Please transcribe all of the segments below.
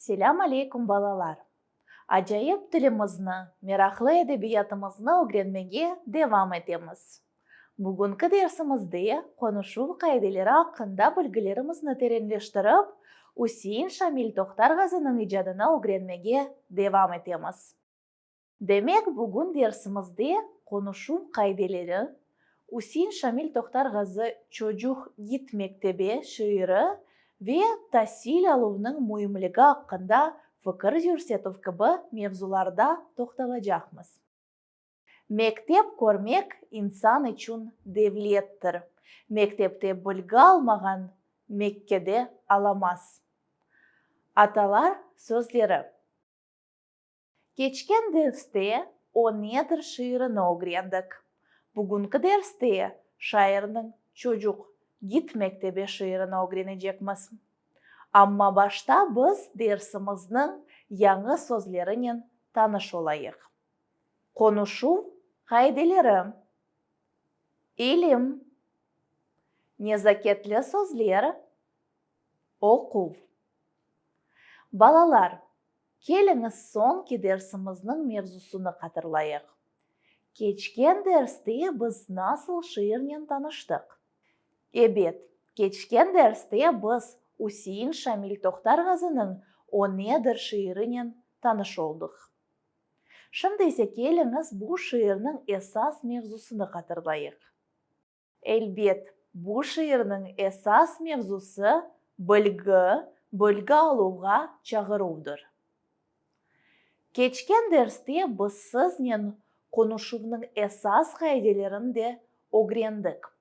Селам алейкум балалар! Ажайып тілімізні, мерақлы әдебиятымызны өгренмеге девам етеміз. Бүгінгі дәрсімізде қонушу қайделері ақында бүлгілерімізні тереңдештіріп, Үсейін Шамил Тоқтар ғазының ижадына өгренмеге девам етеміз. Демек, бүгін дерсімізді қонушу қайделері Үсейін Шамил Тоқтар ғазы гит мектебе» шүйірі, ве тасиль алуының мойымлігі аққында пікір жүрсетіп кібі мевзуларда тоқталажақмыз мектеп көрмек инсан үшін девлеттір мектепте білгі алмаған меккеде аламас аталар сөздері кечкен дәрсте о нетір шиырын огрендік бүгінгі дәрісте шайырның чөжуқ git mektebe şiirini o'rganajakmiz amma boshda biz dersimizning yangi so'zlari tanış olayıq. olaylik qo'nishuv Elim, ilm sözler, so'zlar o'quv balalar keling'iz so'nggi dersimizning mavzusini qadrlaylik kechgan darsda biz nasıl shiirga tanıştık? Эбет, кечкен дәрсте біз Усейін Шамил Тоқтарғазының «Онедір» шиырынен таныш олдық. Шын есе келіңіз бұл шиырының эсас мевзусыны қатырлайық. Әлбет, бұл шиырының эсас мевзусы бүлгі, бүлгі алуға чағырудыр. Кечкен дәрісте біз сізнен қонушуғының эсас қайделерінде де огрендік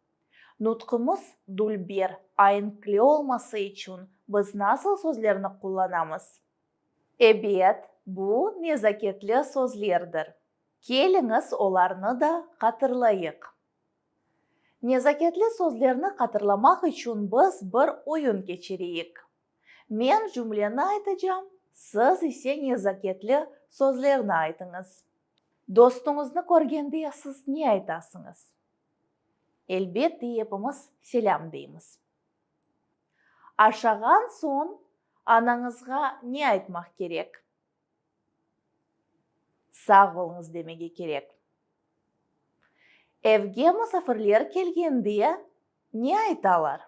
нутқымыз дульбер айынкле олмасы үшін біз насыл сөздерді қолданамыз Эбет, бұл незакетлі сөздердір келіңіз оларны да қатырлайық незакетлі сөздерді қатырламақ үшін біз бір ойын кечерейік. мен жүмлені айтажам сіз есе незакетлі сөздерді айтыңыз достыңызды көргенде сіз не айтасыңыз Әлбет дейіпіміз селям дейміз ашаған соң анаңызға не айтмақ керек сақ болыңыз демеге керек Әвге мұсафірлер келгенде не айталар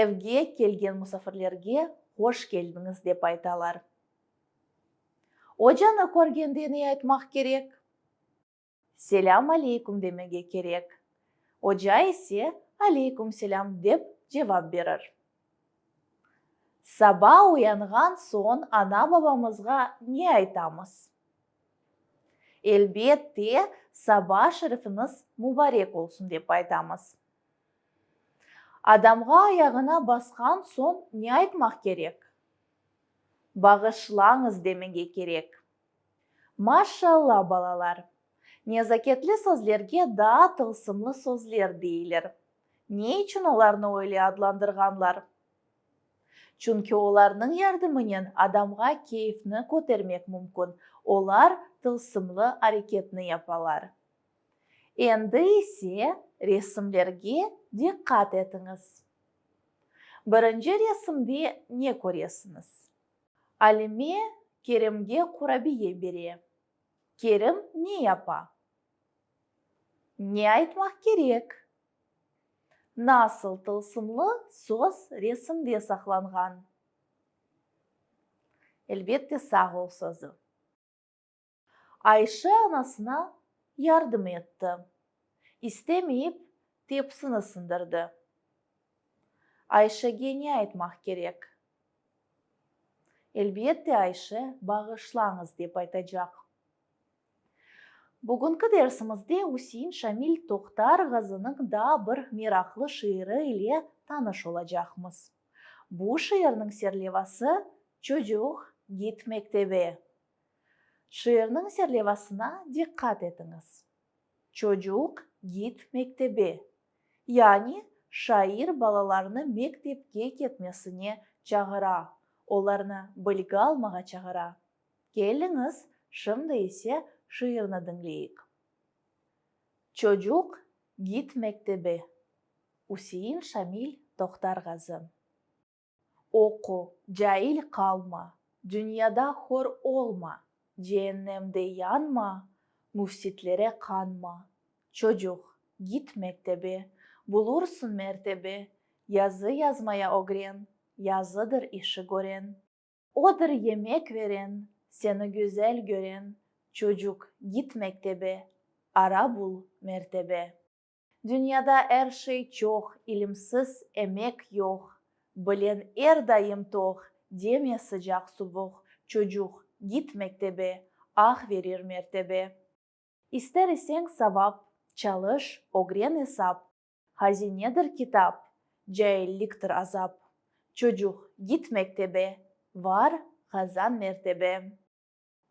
Әвге келген мұсафірлерге қош келдіңіз деп айталар о көргенде не айтмақ керек селям алейкум демеге керек қожа алейкум селям деп жевап берер саба оянған соң ана бабамызға не айтамыз әлбетте саба шырифіңіз мубарек болсын деп айтамыз адамға аяғына басқан соң не айтмақ керек бағышлаңыз демеге керек машалла балалар Незакетлі сөзлерге да тылсымлы сөзлер дейлер. Не үшін оларны ойлы адландырғанлар. Чүнкі оларның ярдымынен адамға кейіпні көтермек мүмкін. Олар тылсымлы әрекетні япалар. Енді есе ресімлерге диққат етіңіз. Бірінші ресімде не көресіңіз? Алиме керімге құрабие бере. Керім не япа? Не айтмақ керек насыл тылсымлы сөз ресімде сақланған әлбетте сақ ол сөзі айша анасына ярдым етті Истемейіп тепсіні сындырды айшаге не айтмақ керек әлбетте айша бағышлаңыз деп айтажақ бүгінгі дәрісімізде Үсейін Шамил Тоқтар ғазының да бір мирақлы шиыры иле таныш олажақмыз. Бұ шиырның серлевасы «Чөжух гит мектебе». Шиырның серлевасына диққат етіңіз. Чожуқ гит мектебе». Яни, шайыр балаларыны мектепке кетмесіне чағыра, оларны білгі алмаға чағыра. Келіңіз, шымды есе şiirine dinleyik. Çocuk git mektebi. Hüseyin Şamil Doktor Gazim. Oku, cahil kalma, dünyada hor olma, cehennemde yanma, müfsitlere kanma. Çocuk, git mektebe. bulursun mertebi, yazı yazmaya ogren, yazıdır işi gören. Odur yemek veren, seni güzel gören, Çocuk git mektebe, ara bul mertebe. Dünyada her şey çok, ilimsiz emek yok. Bilen er daim tok, deme sıcak subuk. Çocuk git mektebe, ah verir mertebe. İster isen savap, çalış, ogren hesap. Hazinedir kitap, cahilliktir azap. Çocuk git mektebe, var kazan mertebe.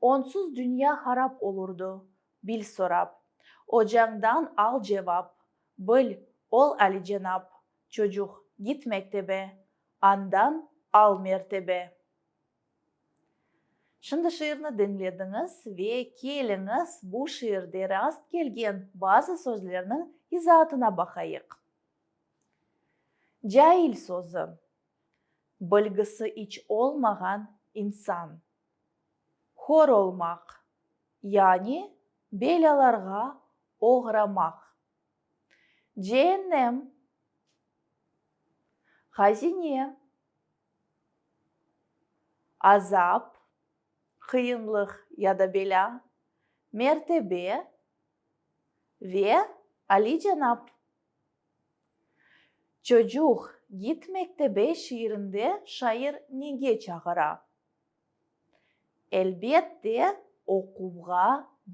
Onsuz dünya harap olurdu. Bil sorap. Ocağından al cevap. Bil, ol Ali Cenap. Çocuk, git mektebe. Andan al mertebe. Шынды шиырны діңледіңіз ве келіңіз бұл шиырде раст келген базы сөздерінің изатына бақайық. Жайыл сөзі. Білгісі іч олмаған инсан. хор олмақ яғни оғрамақ. оғырамақ женнем хазине азап қиынлық яда беля мертебе ве али жанап чожух гит бе шиірінде шайыр неге чағыра әлбетте оқуға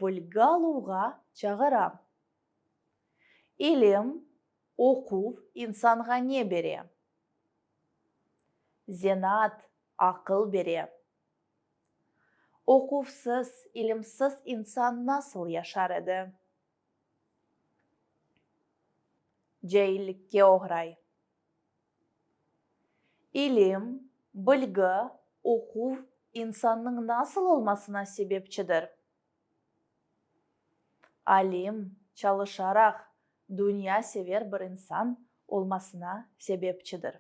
білгі алуға Илім, оқу инсанға не бере зенат ақыл бере Оқуфсыз, илімсіз инсан насыл яшар еді жәйлікке оғрай илім білгі оқу инсанның насыл олмасына себепчедір. Алим, чалышарақ, дүния север бір инсан олмасына себепчедір.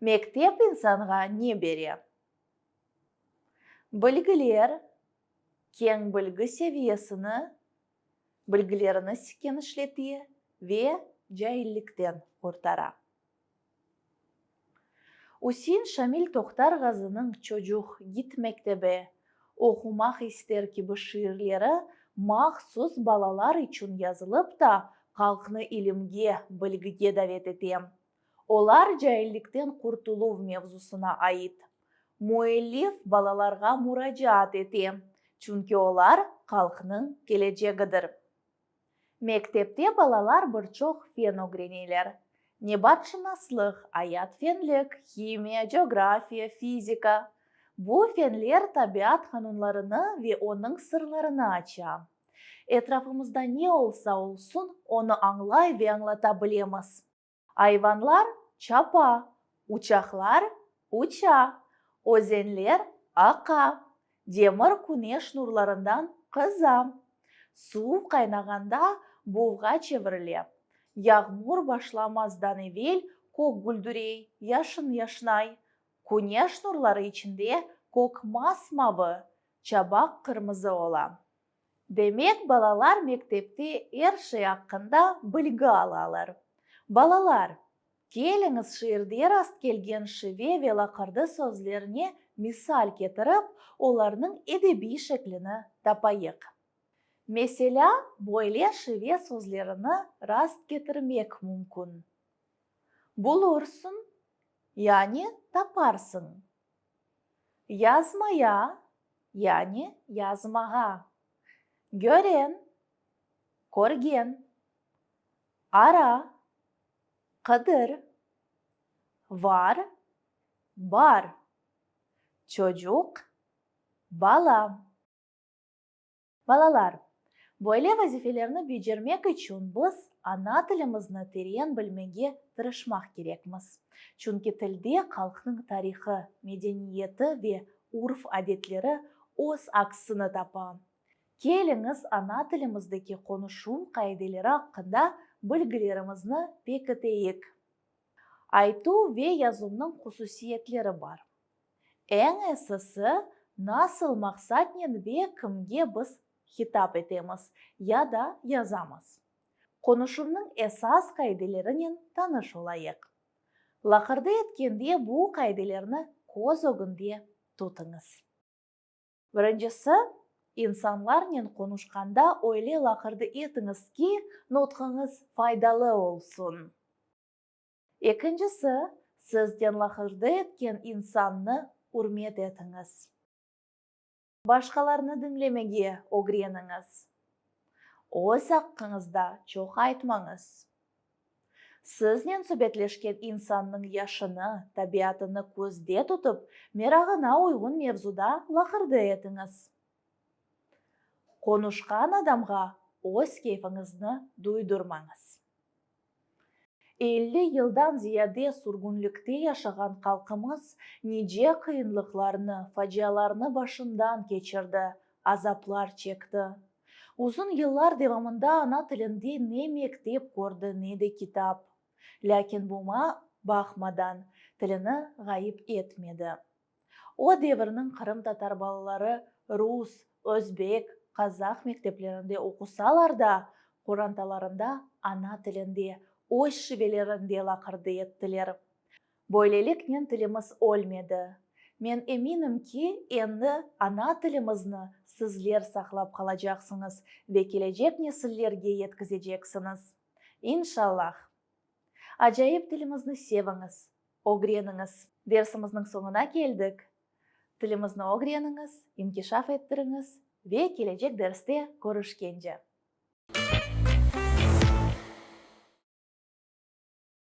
Мектеп инсанға не бере? Білгілер, кен білгі севесіні білгілеріні сікен ве жәйліктен ұртарақ. Усин Шамил Тоқтар ғазының «Чожух гит мектебе» оқумақ істер кебі шиырлері мақсус балалар үшін язылып та қалқыны илімге, білгіге давет етем. Олар жәйліктен құртылу мевзусына айт. Муэллиф балаларға мұражаат ете, чүнке олар халқының келечегідір. Мектепте балалар бірчоқ феногренелер, небатшынаслық аят фенлік химия география физика бұл фенлер табиат қанунларыны ве оның сырларыны ача Этрафымызда не олса олсын оны аңлай ве аңлата білеміз айванлар чапа учақлар уча озенлер ақа демір күнеш нұрларынан қыза су қайнағанда буға чевірлеп. Яғмур башламаздан әвел көк гүлдірей, яшын яшнай, көне нұрлары ішінде көк мас мавы, чабақ қырмызы ола. Демек балалар мектепте ерші ақында білгі алалар. Балалар, келіңіз шиырдер аст келген шыве велақырды сөзлеріне мисал кетіріп, оларның әдеби шекліні тапайық. Mesela böyle şive sözlerini rast getirmek mümkün. Bulursun, yani taparsın. Yazmaya, yani yazmağa. Gören, korgen, ara, kadır, var, bar, çocuk, bala. Balalar. Бойле вазифелерні бүйдермек үшін біз ана тілімізді терең білмеге тырышмақ керекміз. Чүнкі тілде қалқының тарихы, мәдениеті ве ұрф әдетлері өз ақсыны тапа. Келіңіз ана тіліміздегі қонышу қайделері аққында білгілерімізді бекітейік. Айту ве язумның құсусиетлері бар. Әң әсісі, насыл мақсатнен ве кімге біз хитап етеміз я да yazamız. Konuşunun esas kaydelerinden tanış olayık. лақырды еткенде бұл kaydelerini көз өгінде тұтыңыз. Біріншісі, инсанлармен қонышқанда ойле лақырды етіңіз ке нотқыңыз пайдалы олсын. Екіншісі, сізден лақырды еткен инсанны үрмет етіңіз. Башқаларыны димлемеге огреніңіз ой саққыңызда чоқ айтмаңыз Сізнен сөбетлешкен инсанның яшыны табиатыны көзде тұтып, мерағына ойғын мевзуда лақырды етіңіз. Қонышқан адамға өз кейфіңізні дуйдырмаңыз 50 елдан зияде сүргүнлүктө яшаған қалқымыз неже қиынлықларыны, фаджаларыны башындан кечірді, азаплар чекті. Узын йыллар девамында ана тілінде не мектеп корды, не де китап ләкин бума бақмадан тіліні ғайып етмеді. о девірнің қырым татар балалары рус өзбек қазақ мектеплерінде оқысаларда да ана тилинде ой шевелерін лақырды қырды еттілер нен тіліміз олмеді. мен ке, енді ана тілімізні сізлер сақлап қалажақсыңыз ве кележек несіллерге еткізежексіңіз иншаллах ажайып тілімізді севіңіз оғреніңіз. дерсіміздің соңына келдік тілімізді оғреніңіз, инкишаф еттіріңіз ве келешек дәрісте көрішкенже